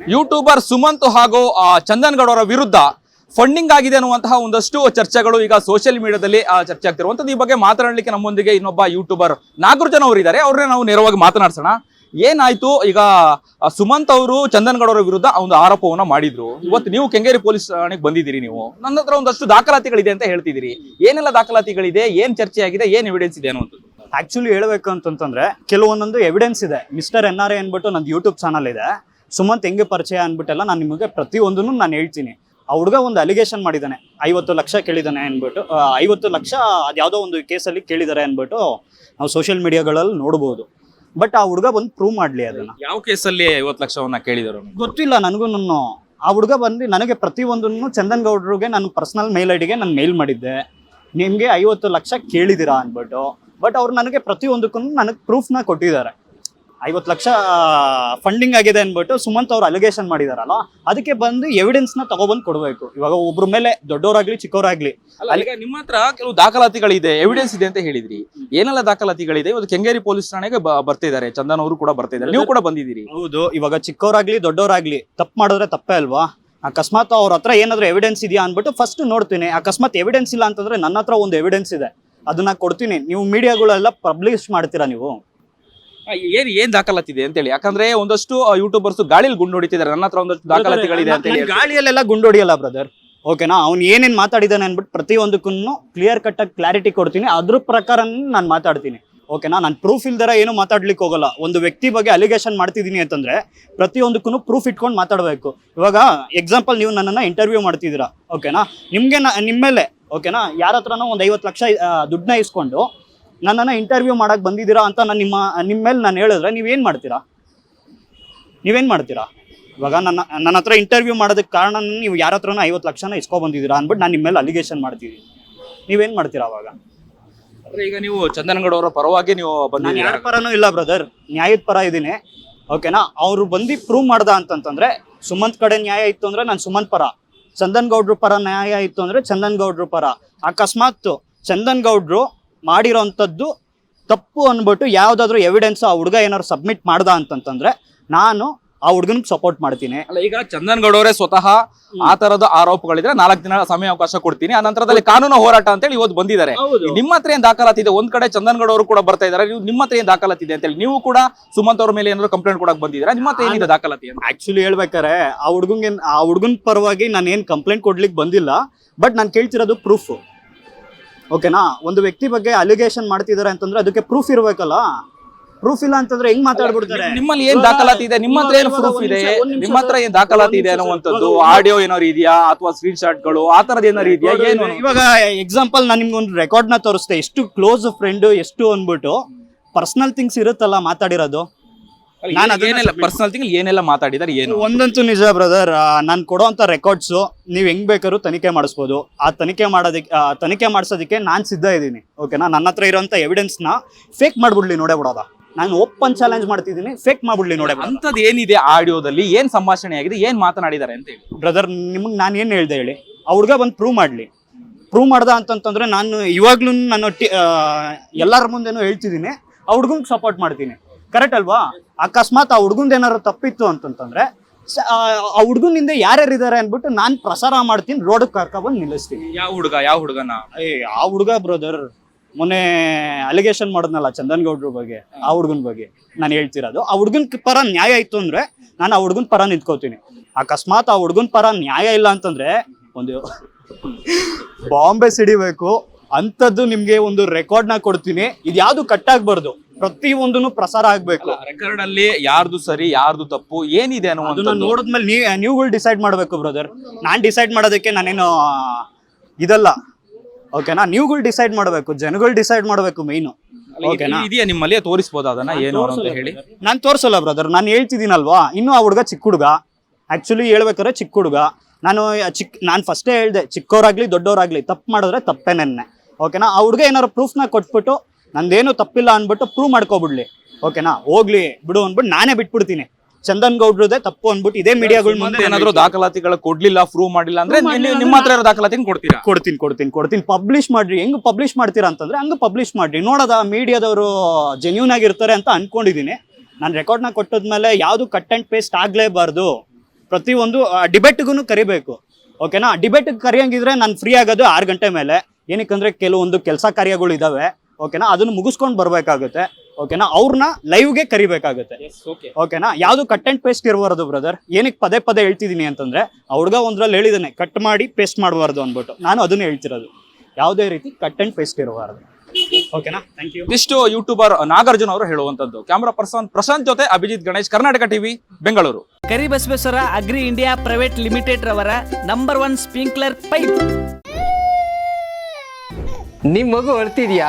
YouTuber Sumanth ಹಾಗೂ Chandan Gaud ಅವರ ವಿರುದ್ಧ ಫಂಡಿಂಗ್ ಆಗಿದೆ ಅನ್ನುವಂತಹ ಒಂದಷ್ಟು ಚರ್ಚೆಗಳು ಈಗ ಸೋಷಿಯಲ್ ಮೀಡಿಯಾದಲ್ಲಿ ಚರ್ಚೆ ಆಗ್ತಿರುವಂತದ್ದು ಈ ಬಗ್ಗೆ ಮಾತನಾಡಲಿಕ್ಕೆ ನಮ್ಮೊಂದಿಗೆ ಇನ್ನೊಬ್ಬ ಯೂಟ್ಯೂಬರ್ ನಾಗರಾಜನ್ ಅವರು ಇದ್ದಾರೆ. ಅವ್ರನ್ನೇ ನಾವು ನೇರವಾಗಿ ಮಾತನಾಡ್ಸೋಣ. ಏನಾಯ್ತು? ಈಗ ಸುಮಂತ್ ಅವರು ಚಂದನ್ ಗೌಡ್ ಅವರ ವಿರುದ್ಧ ಒಂದು ಆರೋಪವನ್ನ ಮಾಡಿದ್ರು. ಇವತ್ತು ನೀವು ಕೆಂಗೇರಿ ಪೊಲೀಸ್ ಠಾಣೆಗೆ ಬಂದಿದ್ದೀರಿ ನೀವು. ನನ್ನ ಹತ್ರ ಒಂದಷ್ಟು ದಾಖಲಾತಿಗಳಿದೆ ಅಂತ ಹೇಳ್ತಿದ್ದೀರಿ. ಏನೆಲ್ಲ ದಾಖಲಾತಿಗಳಿದೆ? ಏನ್ ಚರ್ಚೆ ಆಗಿದೆ? ಏನ್ ಎವಿಡೆನ್ಸ್ ಇದೆ ಅನ್ನುವಂಥದ್ದು? ಆಕ್ಚುಲಿ ಹೇಳ್ಬೇಕು ಅಂತಂತಂದ್ರೆ, ಕೆಲವೊಂದೊಂದು ಎವಿಡೆನ್ಸ್ ಇದೆ. ಮಿಸ್ಟರ್ ಎನ್ ಆರ್ ಎ ಅನ್ಬಿಟ್ಟು ನಂದು ಯೂಟ್ಯೂಬ್ ಚಾನಲ್ ಇದೆ. ಸುಮಂತ್ ಹೆಂಗೆ ಪರಿಚಯ ಅಂದ್ಬಿಟ್ಟೆಲ್ಲ ನಾನು ನಿಮಗೆ ಪ್ರತಿಯೊಂದನ್ನು ನಾನು ಹೇಳ್ತೀನಿ. ಆ ಹುಡುಗ ಒಂದು ಅಲಿಗೇಷನ್ ಮಾಡಿದ್ದಾನೆ ಐವತ್ತು ಲಕ್ಷ ಕೇಳಿದ್ದಾನೆ ಅಂದ್ಬಿಟ್ಟು ಐವತ್ತು ಲಕ್ಷ ಅದ್ಯಾವುದೋ ಒಂದು ಕೇಸಲ್ಲಿ ಕೇಳಿದ್ದಾರೆ ಅಂದ್ಬಿಟ್ಟು ನಾವು ಸೋಷಿಯಲ್ ಮೀಡಿಯಾಗಳಲ್ಲಿ ನೋಡ್ಬೋದು. ಬಟ್ ಆ ಹುಡುಗ ಬಂದು ಪ್ರೂವ್ ಮಾಡಲಿ ಅದನ್ನ. ಯಾವ ಕೇಸಲ್ಲಿ ಐವತ್ತು ಲಕ್ಷವನ್ನ ಕೇಳಿದರು ಗೊತ್ತಿಲ್ಲ ನನಗೂ ನಾನು. ಆ ಹುಡುಗ ಬಂದು ನನಗೆ ಪ್ರತಿಯೊಂದನ್ನು ಚಂದನ್ ಗೌಡ್ರಿಗೆ ನಾನು ಪರ್ಸನಲ್ ಮೇಲ್ ಐಡಿಗೆ ನಾನು ಮೇಲ್ ಮಾಡಿದ್ದೆ. ನಿಮಗೆ ಐವತ್ತು ಲಕ್ಷ ಕೇಳಿದ್ದೀರಾ ಅಂದ್ಬಿಟ್ಟು ಬಟ್ ಅವ್ರು ನನಗೆ ಪ್ರತಿಯೊಂದಕ್ಕೂ ನನಗೆ ಪ್ರೂಫ್ನ ಕೊಟ್ಟಿದ್ದಾರೆ. ಐವತ್ತು ಲಕ್ಷ ಫಂಡಿಂಗ್ ಆಗಿದೆ ಅಂದ್ಬಿಟ್ಟು ಸುಮಂತ್ ಅವ್ರು ಅಲಿಗೇಷನ್ ಮಾಡಿದಾರಲ್ಲ ಅದಕ್ಕೆ ಬಂದು ಎವಿಡೆನ್ಸ್ನ ತಗೊಬಂದು ಕೊಡಬೇಕು. ಇವಾಗ ಒಬ್ರ ಮೇಲೆ ದೊಡ್ಡವರಾಗ್ಲಿ ಚಿಕ್ಕವರಾಗ್ಲಿ ಅಲ್ಲ ಈಗ ನಿಮ್ಮ ಹತ್ರ ಕೆಲವು ದಾಖಲಾತಿಗಳಿದೆ ಎವಿಡೆನ್ಸ್ ಇದೆ ಅಂತ ಹೇಳಿದ್ರಿ. ಏನೆಲ್ಲ ದಾಖಲಾತಿಗಳಿದೆ? ಇವತ್ತು ಕೆಂಗೇರಿ ಪೊಲೀಸ್ ಠಾಣೆಗೆ ಬರ್ತಿದ್ದಾರೆ. ಚಂದನ್ ಅವರು ಕೂಡ ಬರ್ತಿದ್ದಾರೆ. ನೀವು ಕೂಡ ಬಂದಿದ್ದೀರಿ. ಹೌದು ಇವಾಗ ಚಿಕ್ಕವರಾಗ್ಲಿ ದೊಡ್ಡವರಾಗ್ಲಿ ತಪ್ಪು ಮಾಡಿದ್ರೆ ತಪ್ಪೇ ಅಲ್ವಾ? ಅಕಸ್ಮಾತ್ ಅವ್ರ ಹತ್ರ ಏನಾದ್ರು ಎವಿಡೆನ್ಸ್ ಇದೆಯಾ ಅಂದ್ಬಿಟ್ಟು ಫಸ್ಟ್ ನೋಡ್ತೀನಿ. ಅಕಸ್ಮಾತ್ ಎವಿಡೆನ್ಸ್ ಇಲ್ಲ ಅಂತಂದ್ರೆ ನನ್ನ ಹತ್ರ ಒಂದು ಎವಿಡೆನ್ಸ್ ಇದೆ. ಅದನ್ನ ಕೊಡ್ತೀನಿ. ನೀವು ಮೀಡಿಯಾಗಳೆಲ್ಲ ಪಬ್ಲಿಷ್ ಮಾಡ್ತೀರಾ ನೀವು? ಏನ್ ಏನ್ ದಾಖಲಾತಿದೆ ಅಂತ ಹೇಳಿ ಯಾಕಂದ್ರೆ ಒಂದಷ್ಟು ಯೂಟ್ಯೂಬರ್ಸ್ ಗಾಳಿಲಿ ಗುಂಡು ಹೊಡಿತಿದ್ದಾರೆ. ನನ್ನ ಹತ್ರ ಒಂದಷ್ಟು ದಾಖಲಾತಿಗಳಿದೆ ಅಂತ ಹೇಳಿ ನಾನ್ ಗಾಳಿಯಲ್ಲೆಲ್ಲ ಗುಂಡೊಡಿಯಲ್ಲ ಬ್ರದರ್. ಓಕೆನಾ? ಅವ್ನು ಏನೇನ್ ಮಾತಾಡಿದಾನೆ ಅನ್ಬಿಟ್ಟು ಪ್ರತಿಯೊಂದಕ್ಕೂ ಕ್ಲಿಯರ್ ಕಟ್ ಆಗಿ ಕ್ಲಾರಿಟಿ ಕೊಡ್ತೀನಿ. ಅದ್ರ ಪ್ರಕಾರ ನಾನು ಮಾತಾಡ್ತೀನಿ. ಓಕೆನಾ? ನಾನು ಪ್ರೂಫ್ ಇಲ್ದರ ಏನು ಮಾತಾಡ್ಲಿಕ್ಕೆ ಹೋಗಲ್ಲ. ಒಂದು ವ್ಯಕ್ತಿ ಬಗ್ಗೆ ಅಲಿಗೇಷನ್ ಮಾಡ್ತಿದ್ದೀನಿ ಅಂತಂದ್ರೆ ಪ್ರತಿಯೊಂದಕ್ಕೂ ಪ್ರೂಫ್ ಇಟ್ಕೊಂಡು ಮಾತಾಡಬೇಕು. ಇವಾಗ ಎಕ್ಸಾಂಪಲ್ ನೀವು ನನ್ನನ್ನು ಇಂಟರ್ವ್ಯೂ ಮಾಡ್ತಿದ್ದೀರಾ. ಓಕೆನಾ? ನಿಮಗೆ ನಿಮ್ಮ ಮೇಲೆ ಓಕೆನಾ? ಯಾರ ಹತ್ರನೋ ಒಂದು ಐವತ್ತು ಲಕ್ಷ ದುಡ್ಡನ್ನ ಇಸ್ಕೊಂಡು ನನ್ನನ್ನು ಇಂಟರ್ವ್ಯೂ ಮಾಡಕ್ಕೆ ಬಂದಿದ್ದೀರಾ ಅಂತ ನಾನು ನಿಮ್ಮ ನಿಮ್ಮ ಮೇಲೆ ನಾನು ಹೇಳಿದ್ರೆ ನೀವೇನು ಮಾಡ್ತೀರಾ? ನೀವೇನು ಮಾಡ್ತೀರಾ? ಇವಾಗ ನನ್ನ ನನ್ನ ಹತ್ರ ಇಂಟರ್ವ್ಯೂ ಮಾಡೋದಕ್ಕೆ ಕಾರಣ ನೀವು ಯಾರ ಹತ್ರನೂ ಐವತ್ತು ಲಕ್ಷನ ಇಸ್ಕೊ ಬಂದಿದ್ದೀರಾ ಅಂದ್ಬಿಟ್ಟು ನಾನು ನಿಮ್ಮ ಮೇಲೆ ಅಲಿಗೇಷನ್ ಮಾಡ್ತಿದ್ದೀನಿ. ನೀವೇನು ಮಾಡ್ತೀರಾ ಅವಾಗ? ಈಗ ನೀವು ಚಂದನಗೌಡ ಅವರ ಪರವಾಗಿ ನೀವು ನಾನು ಯಾರ ಪರನೂ ಇಲ್ಲ ಬ್ರದರ್ ನ್ಯಾಯದ ಪರ ಇದ್ದೀನಿ. ಓಕೆನಾ ಅವರು ಬಂದು ಪ್ರೂವ್ ಮಾಡ್ದ ಅಂತಂದ್ರೆ ಸುಮಂತ್ ಕಡೆ ನ್ಯಾಯ ಇತ್ತು ಅಂದ್ರೆ ನಾನು ಸುಮಂತ್ ಪರ. ಚಂದನ್ ಗೌಡ್ರ ಪರ ನ್ಯಾಯ ಇತ್ತು ಅಂದ್ರೆ ಚಂದನ್ ಗೌಡ್ರ ಪರ. ಅಕಸ್ಮಾತ್ ಚಂದನ್ ಗೌಡ್ರು ಮಾಡಿರೋಂಥದ್ದು ತಪ್ಪು ಅಂದ್ಬಿಟ್ಟು ಯಾವುದಾದ್ರೂ ಎವಿಡೆನ್ಸ್ ಆ ಹುಡುಗ ಏನಾದ್ರು ಸಬ್ಮಿಟ್ ಮಾಡ್ದ ಅಂತಂತಂದ್ರೆ ನಾನು ಆ ಹುಡುಗನಿಗೆ ಸಪೋರ್ಟ್ ಮಾಡ್ತೀನಿ. ಅಲ್ಲ ಈಗ ಚಂದನ್ ಗೌಡ ಅವರೇ ಸ್ವತಃ ಆ ತರದ ಆರೋಪಗಳಿದ್ರೆ ನಾಲ್ಕು ದಿನ ಸಮಯ ಅವಕಾಶ ಕೊಡ್ತೀನಿ. ಆ ನಂತರದಲ್ಲಿ ಕಾನೂನು ಹೋರಾಟ ಅಂತ ಹೇಳಿ ಇವತ್ತು ಬಂದಿದ್ದಾರೆ. ನಿಮ್ಮ ಹತ್ರ ಏನ್ ದಾಖಲಾತಿ ಇದೆ ಒಂದ್ ಕಡೆ ಚಂದನ್ ಗೌಡ ಅವರು ಕೂಡ ಬರ್ತಾ ಇದಾರೆ ನೀವು ನಿಮ್ಮ ಹತ್ರ ಏನ್ ದಾಖಲಾತಿ ಇದೆ ಅಂತ ಹೇಳಿ. ನೀವು ಕೂಡ ಸುಮಂತ್ ಅವ್ರ ಮೇಲೆ ಏನಾದ್ರು ಕಂಪ್ಲೇಂಟ್ ಕೊಡಕ್ ಬಂದಿದ್ದೀರಾ? ನಿಮ್ಮ ಹತ್ರ ಏನಿದೆ ದಾಖಲಾತಿ ಅಂತ? ಆಕ್ಚುಲಿ ಹೇಳ್ಬೇಕಾರೆ ಆ ಹುಡುಗನ್ ಆ ಹುಡುಗನ್ ಪರವಾಗಿ ನಾನು ಏನ್ ಕಂಪ್ಲೇಂಟ್ ಕೊಡ್ಲಿಕ್ಕೆ ಬಂದಿಲ್ಲ. ಬಟ್ ನಾನು ಕೇಳ್ತಿರೋದು ಪ್ರೂಫ್ ಓಕೆನಾ? ಒಂದು ವ್ಯಕ್ತಿ ಬಗ್ಗೆ ಅಲಿಗೇಷನ್ ಮಾಡ್ತಿದ್ದಾರೆ ಅಂತಂದ್ರೆ ಅದಕ್ಕೆ ಪ್ರೂಫ್ ಇರ್ಬೇಕಲ್ಲ? ಪ್ರೂಫ್ ಇಲ್ಲ ಅಂತಂದ್ರೆ ಹೆಂಗ್ ಮಾತಾಡ್ಬಿಡ್ತಾರೆ? ನಿಮ್ಮಲ್ಲಿ ಏನ್ ದಾಖಲಾತಿ ಇದೆ? ನಿಮ್ಮ ಹತ್ರ ಏನ್ ಪ್ರೂಫ್ ಇದೆ? ನಿಮ್ಮ ಹತ್ರ ಏನ್ ದಾಖಲಾತಿ ಇದೆ ಅನ್ನುವಂಥದ್ದು ಆಡಿಯೋ ಏನಾದ್ರು ಇದೆಯಾ? ಅಥವಾ ಸ್ಕ್ರೀನ್ ಶಾಟ್ಗಳು ಆ ತರದ್ ಏನಾದ್ರು ಇದೆಯಾ? ಏನು? ಇವಾಗ ಎಕ್ಸಾಂಪಲ್ ನಾನು ನಿಮ್ಗೆ ಒಂದು ರೆಕಾರ್ಡ್ನ ತೋರಿಸ್ತೆ. ಎಷ್ಟು ಕ್ಲೋಸ್ ಫ್ರೆಂಡ್ ಎಷ್ಟು ಅನ್ಬಿಟ್ಟು ಪರ್ಸನಲ್ ಥಿಂಗ್ಸ್ ಇರುತ್ತಲ್ಲ ಮಾತಾಡಿರೋದು? ನಾನು ಅದೇನೆಲ್ಲ ಪರ್ಸನಲ್ ತಿಂಗ್ ಏನೆಲ್ಲ ಮಾತಾಡಿದಾರೆ ಏನು? ಒಂದಂತೂ ನಿಜ ಬ್ರದರ್ ನಾನು ಕೊಡೋಂಥ ರೆಕಾರ್ಡ್ಸು ನೀವು ಹೆಂಗ್ ಬೇಕಾದ್ರೂ ತನಿಖೆ ಮಾಡಿಸ್ಬೋದು. ಆ ತನಿಖೆ ಮಾಡೋದಕ್ಕೆ ಆ, ತನಿಖೆ ಮಾಡಿಸೋದಕ್ಕೆ ನಾನು ಸಿದ್ಧ ಇದ್ದೀನಿ. ಓಕೆನಾ ನನ್ನ ಹತ್ರ ಇರೋಂಥ ಎವಿಡೆನ್ಸ್ನ ಫೇಕ್ ಮಾಡ್ಬಿಡ್ಲಿ ನೋಡೇ ಬಿಡೋದ ನಾನು ಓಪನ್ ಚಾಲೆಂಜ್ ಮಾಡ್ತಿದ್ದೀನಿ ಫೇಕ್ ಮಾಡ್ಬಿಡ್ಲಿ ನೋಡೇ ಅಂಥದ್ದು ಅಂತದ್ ಏನಿದೆ ಆಡಿಯೋದಲ್ಲಿ? ಏನ್ ಸಂಭಾಷಣೆ ಆಗಿದೆ? ಏನ್ ಮಾತನಾಡಿದ್ದಾರೆ ಅಂತ ಹೇಳಿ. ಬ್ರದರ್ ನಿಮಗೆ ನಾನು ಏನು ಹೇಳ್ದೆ ಹೇಳಿ? ಆ ಹುಡುಗ ಬಂದು ಪ್ರೂವ್ ಮಾಡಲಿ. ಪ್ರೂವ್ ಮಾಡ್ದ ಅಂತಂತಂದ್ರೆ ನಾನು ಇವಾಗ್ಲೂ ನಾನು ಎಲ್ಲರ ಮುಂದೆನೂ ಹೇಳ್ತಿದ್ದೀನಿ. ಆ ಹುಡುಗಂಗೆ ಸಪೋರ್ಟ್ ಮಾಡ್ತೀನಿ. ಕರೆಕ್ಟ್ ಅಲ್ವಾ? ಅಕಸ್ಮಾತ್ ಆ ಹುಡುಗಂದು ಏನಾದ್ರು ತಪ್ಪಿತ್ತು ಅಂತಂತಂದ್ರೆ ಆ ಹುಡುಗನಿಂದ ಯಾರ್ಯಾರು ಇದ್ದಾರೆ ಅಂದ್ಬಿಟ್ಟು ನಾನು ಪ್ರಸಾರ ಮಾಡ್ತೀನಿ ರೋಡಕ್ಕೆ ಕರ್ಕೊಬಂದು ನಿಲ್ಲಿಸ್ತೀನಿ. ಯಾವ ಹುಡುಗ ಯಾವ ಹುಡುಗನ? ಏ ಆ ಹುಡುಗ ಬ್ರದರ್ ಮೊನ್ನೆ ಅಲಿಗೇಷನ್ ಮಾಡಿದ್ನಲ್ಲ ಚಂದನ್ ಗೌಡ್ರ ಬಗ್ಗೆ ಆ ಹುಡುಗನ ಬಗ್ಗೆ ನಾನು ಹೇಳ್ತಿರೋದು. ಆ ಹುಡುಗನ ಪರ ನ್ಯಾಯ ಇತ್ತು ಅಂದ್ರೆ ನಾನು ಆ ಹುಡುಗನ ಪರ ನಿಂತ್ಕೋತೀನಿ. ಅಕಸ್ಮಾತ್ ಆ ಹುಡುಗನ ಪರ ನ್ಯಾಯ ಇಲ್ಲ ಅಂತಂದ್ರೆ ಒಂದು ಬಾಂಬೆ ಸಿಡಿಬೇಕು ಅಂಥದ್ದು ನಿಮಗೆ ಒಂದು ರೆಕಾರ್ಡ್ನ ನ ಕೊಡ್ತೀನಿ. ಇದು ಯಾವುದು ಕಟ್ ಆಗ್ಬಾರ್ದು. ಪ್ರತಿ ಒಂದನ್ನು ಪ್ರಸಾರ ಆಗ್ಬೇಕು. ರೆಕಾರ್ಡ್ ಅಲ್ಲಿ ಯಾರ್ದು ಸರಿ ಯಾರ್ದು ತಪ್ಪು ಏನಿದೆ ಅದನ್ನ ನೋಡಿದ್ಮೇಲೆ ನೀವು ನೀವುಗಳು ಡಿಸೈಡ್ ಮಾಡಬೇಕು ಬ್ರದರ್ ನಾನ್ ಡಿಸೈಡ್ ಮಾಡೋದಕ್ಕೆ ನಾನೇನು ಇದಲ್ಲ. ಓಕೆನಾ? ನೀವುಗಳು ಡಿಸೈಡ್ ಮಾಡಬೇಕು ಜನಗಳು ಡಿಸೈಡ್ ಮಾಡಬೇಕು ಮೈನು ಓಕೆನಾ? ಇದೆಯಾ ನಿಮ್ಮಲ್ಲಿ? ತೋರಿಸ್ಬೋದು ಅದನ್ನ? ಏನು ಅಂತ ಹೇಳಿ. ನಾನು ತೋರಿಸಲ್ಲ ಬ್ರದರ್ ನಾನು ಹೇಳ್ತಿದ್ದೀನಲ್ವಾ? ಇನ್ನೂ ಆ ಹುಡುಗ ಚಿಕ್ಕ ಹುಡುಗ. ಆ್ಯಕ್ಚುಲಿ ಹೇಳ್ಬೇಕಾದ್ರೆ ಚಿಕ್ಕ ಹುಡುಗ. ನಾನು ಚಿಕ್ಕ ನಾನು ಫಸ್ಟೇ ಹೇಳ್ದೆ ಚಿಕ್ಕವರಾಗ್ಲಿ ದೊಡ್ಡವರಾಗ್ಲಿ ತಪ್ಪು ಮಾಡಿದ್ರೆ ತಪ್ಪೇ ನೆನ್ನೆ. ಓಕೆನಾ? ಆ ಹುಡುಗ ಏನಾರು ಪ್ರೂಫ್ನ ಕೊಟ್ಬಿಟ್ಟು ನಂದೇನು ತಪ್ಪಿಲ್ಲ ಅಂದ್ಬಿಟ್ಟು ಪ್ರೂವ್ ಮಾಡ್ಕೊಬಿಡ್ಲಿ. ಓಕೆನಾ ಹೋಗ್ಲಿ ಬಿಡು ಅಂದ್ಬಿಟ್ಟು ನಾನೇ ಬಿಟ್ಬಿಡ್ತೀನಿ. ಚಂದನ್ ಗೌಡ್ರದೇ ತಪ್ಪು ಅಂದ್ಬಿಟ್ಟು ಇದೇ ಮೀಡಿಯಾಗಳ ಮುಂದೆ ಏನಾದ್ರು ದಾಖಲಾತಿಗಳು ಕೊಡ್ಲಿಲ್ಲ ಪ್ರೂವ್ ಮಾಡಿಲ್ಲ ಅಂದ್ರೆ ನಿಮ್ಮ ಹತ್ರ ದಾಖಲಾತಿ ಕೊಡ್ತೀರಾ? ಕೊಡ್ತೀನಿ ಕೊಡ್ತೀನಿ ಕೊಡ್ತೀನಿ. ಪಬ್ಲಿಷ್ ಮಾಡ್ರಿ. ಹೆಂಗ್ ಪಬ್ಲಿಷ್ ಮಾಡ್ತೀರಾ ಅಂತಂದ್ರೆ ಹಂಗ ಪಬ್ಲಿಷ್ ಮಾಡ್ರಿ. ನೋಡೋದ ಮೀಡಿಯಾದವರು ಜೆನ್ಯೂನ್ ಆಗಿರ್ತಾರೆ ಅಂತ ಅನ್ಕೊಂಡಿದ್ದೀನಿ. ನಾನು ರೆಕಾರ್ಡ್ನ ಕೊಟ್ಟದ್ಮೇಲೆ ಯಾವುದು ಕಟ್ ಅಂಡ್ ಪೇಸ್ಟ್ ಆಗ್ಲೇಬಾರ್ದು. ಪ್ರತಿಯೊಂದು ಡಿಬೇಟ್ಗೂ ಕರಿಬೇಕು. ಓಕೆನಾ ಡಿಬೇಟ್ ಕರಿಯಂಗಿದ್ರೆ ನಾನು ಫ್ರೀ ಆಗೋದು ಆರು ಗಂಟೆ ಮೇಲೆ. ಏನಕ್ಕಂದ್ರೆ ಕೆಲವೊಂದು ಕೆಲಸ ಕಾರ್ಯಗಳು ಇದಾವೆ. ಓಕೆನಾ ಅದನ್ನು ಮುಗಿಸ್ಕೊಂಡು ಬರ್ಬೇಕಾಗುತ್ತೆ. ಓಕೆನಾ ಅವ್ರನ್ನ ಲೈವ್ಗೆ ಕರಿಬೇಕಾಗುತ್ತೆ. ಓಕೆನಾ ಯಾವುದು ಕಟ್ ಅಂಡ್ ಪೇಸ್ಟ್ ಇರಬಾರ್ದು ಬ್ರದರ್ ಏನಕ್ಕೆ ಪದೇ ಪದೇ ಹೇಳ್ತಿದ್ದೀನಿ ಅಂತಂದ್ರೆ ಹುಡುಗ ಒಂದ್ರಲ್ಲಿ ಹೇಳಿದಾನೆ ಕಟ್ ಮಾಡಿ ಪೇಸ್ಟ್ ಮಾಡಬಾರ್ದು ಅಂದ್ಬಿಟ್ಟು. ನಾನು ಅದನ್ನ ಹೇಳ್ತಿರೋದು. ಯಾವುದೇ ರೀತಿ ಕಟ್ ಅಂಡ್ ಪೇಸ್ಟ್ ಇರಬಾರ್ದು. ಓಕೆನಾ ಥ್ಯಾಂಕ್ ಯು ಇಷ್ಟು ಯೂಟ್ಯೂಬರ್ ನಾಗಾರ್ಜುನ ಅವರು ಹೇಳುವಂತದ್ದು ಕ್ಯಾಮರಾ ಪರ್ಸನ್ ಪ್ರಶಾಂತ್ ಜೊತೆ Abhijith Ganesh Karnataka TV Bengaluru. Kari Karibasaveshwara agri India private limited ರವರ ನಂಬರ್ ಒನ್ ಸ್ಪ್ರಿಂಕ್ಲರ್ ಪೈಪ್. ನಿಮ್ ಮಗು ಅಳ್ತಿದ್ಯಾ